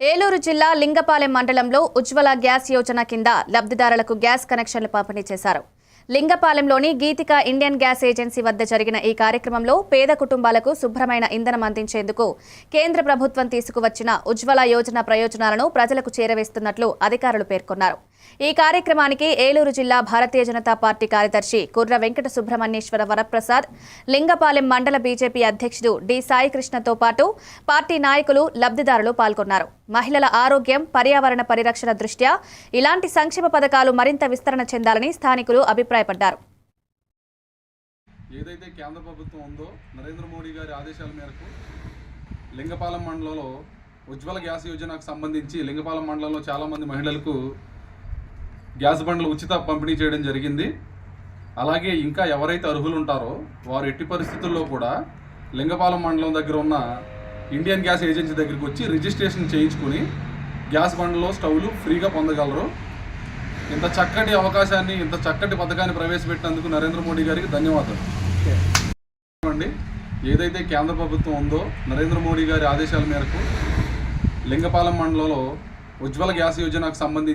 ఏలూరు జిల్లా లింగపాలెం మండలంలో ఉజ్వల గ్యాస్ యోజన కింద లబ్ధిదారులకు గ్యాస్ కనెక్షన్లు పంపిణీ చేశారు. లింగపాలెంలోని గీతిక ఇండియన్ గ్యాస్ ఏజెన్సీ వద్ద జరిగిన ఈ కార్యక్రమంలో పేద కుటుంబాలకు శుభ్రమైన ఇంధనం అందించేందుకు కేంద్ర ప్రభుత్వం తీసుకువచ్చిన ఉజ్వల యోజన ప్రయోజనాలను ప్రజలకు చేరవేస్తున్నట్లు అధికారులు పేర్కొన్నారు. ఈ కార్యక్రమానికి ఏలూరు జిల్లా భారతీయ జనతా పార్టీ కార్యదర్శి కుర్ర వెంకట సుబ్రహ్మణ్యేశ్వర వరప్రసాద్ లింగపాలెం మండల బీజేపీ అధ్యక్షుడు డి సాయికృష్ణతో పాటు పార్టీ నాయకులు లబ్ధిదారులు పాల్గొన్నారు. మహిళల ఆరోగ్యం పర్యావరణ పరిరక్షణ దృష్ట్యా ఇలాంటి సంక్షేమ పథకాలు మరింత విస్తరణ చెందాలని స్థానికులు అభిప్రాయపడ్డారు. ఏదైతే కేంద్ర ప్రభుత్వం ఉందో నరేంద్ర మోడీ గారి ఆదేశాల మేరకు లింగపాలెం మండలంలో ఉజ్వల గ్యాస్ యోజనకు సంబంధించి లింగపాలెం మండలంలో చాలామంది మహిళలకు గ్యాస్ బండ్లు ఉచిత పంపిణీ చేయడం జరిగింది. అలాగే ఇంకా ఎవరైతే అర్హులు ఉంటారో వారు ఎట్టి పరిస్థితుల్లో కూడా లింగపాలెం మండలం దగ్గర ఉన్న ఇండియన్ గ్యాస్ ఏజెన్సీ దగ్గరికి వచ్చి రిజిస్ట్రేషన్ చేయించుకుని గ్యాస్ బండ్లో స్టవ్లు ఫ్రీగా పొందగలరు. ఇంత చక్కటి అవకాశాన్ని ఇంత చక్కటి పథకాన్ని ప్రవేశపెట్టినందుకు నరేంద్ర మోడీ గారికి ధన్యవాదాలు. అండి ఏదైతే కేంద్ర ప్రభుత్వం ఉందో నరేంద్ర మోడీ గారి ఆదేశాల మేరకు లింగపాలెం మండలంలో ఉజ్వల గ్యాస్ యోజనకు సంబంధించి